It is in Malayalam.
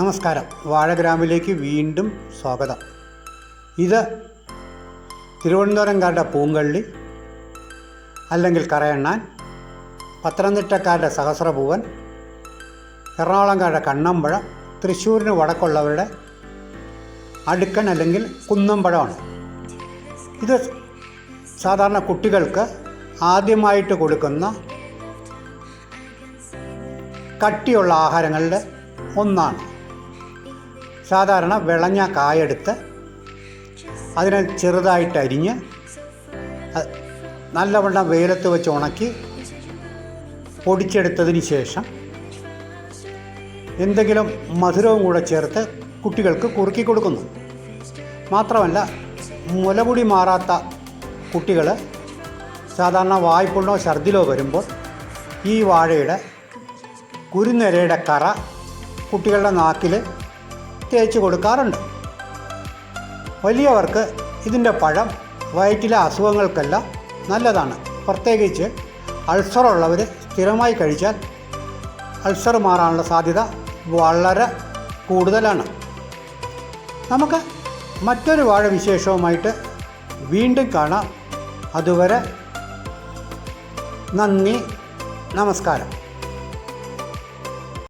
നമസ്കാരം. വാഴഗ്രാമിലേക്ക് വീണ്ടും സ്വാഗതം. ഇത് തിരുവനന്തപുരംകാരുടെ പൂങ്കള്ളി അല്ലെങ്കിൽ കറയണ്ണാൻ പത്തനംതിട്ടക്കാരുടെ സഹസ്രഭുവൻ എറണാകുളംകാരുടെ കണ്ണമ്പഴ തൃശ്ശൂരിന് വടക്കുള്ളവരുടെ അടുക്കൻ അല്ലെങ്കിൽ കുന്നമ്പഴമാണ്. ഇത് സാധാരണ കുട്ടികൾക്ക് ആദ്യമായിട്ട് കൊടുക്കുന്ന കട്ടിയുള്ള ആഹാരങ്ങളുടെ ഒന്നാണ്. സാധാരണ വിളഞ്ഞ കായെടുത്ത് അതിനെ ചെറുതായിട്ട് അരിഞ്ഞ് നല്ലവണ്ണം വെയിലത്ത് വെച്ച് ഉണക്കി പൊടിച്ചെടുത്തതിന് ശേഷം എന്തെങ്കിലും മധുരവും കൂടെ ചേർത്ത് കുട്ടികൾക്ക് കുറുക്കി കൊടുക്കുന്നു. മാത്രമല്ല മുലപൊടി മാറാത്ത കുട്ടികൾ സാധാരണ വായ്പുണ്ണോ ഛർദിലോ വരുമ്പോൾ ഈ വാഴയുടെ കുരുനിരയുടെ കറ കുട്ടികളുടെ നാക്കിൽ തേച്ച് കൊടുക്കാറുണ്ട്. വലിയവർക്ക് ഇതിന്റെ പഴം വയറ്റിലെ അസുഖങ്ങൾക്കെല്ലാം നല്ലതാണ്. പ്രത്യേകിച്ച് അൾസറുള്ളവർ സ്ഥിരമായി കഴിച്ചാൽ അൾസർ മാറാനുള്ള സാധ്യത വളരെ കൂടുതലാണ്. നമുക്ക് മറ്റൊരു വാഴ വിശേഷവുമായിട്ട് വീണ്ടും കാണാം. അതുവരെ നന്ദി നമസ്കാരം.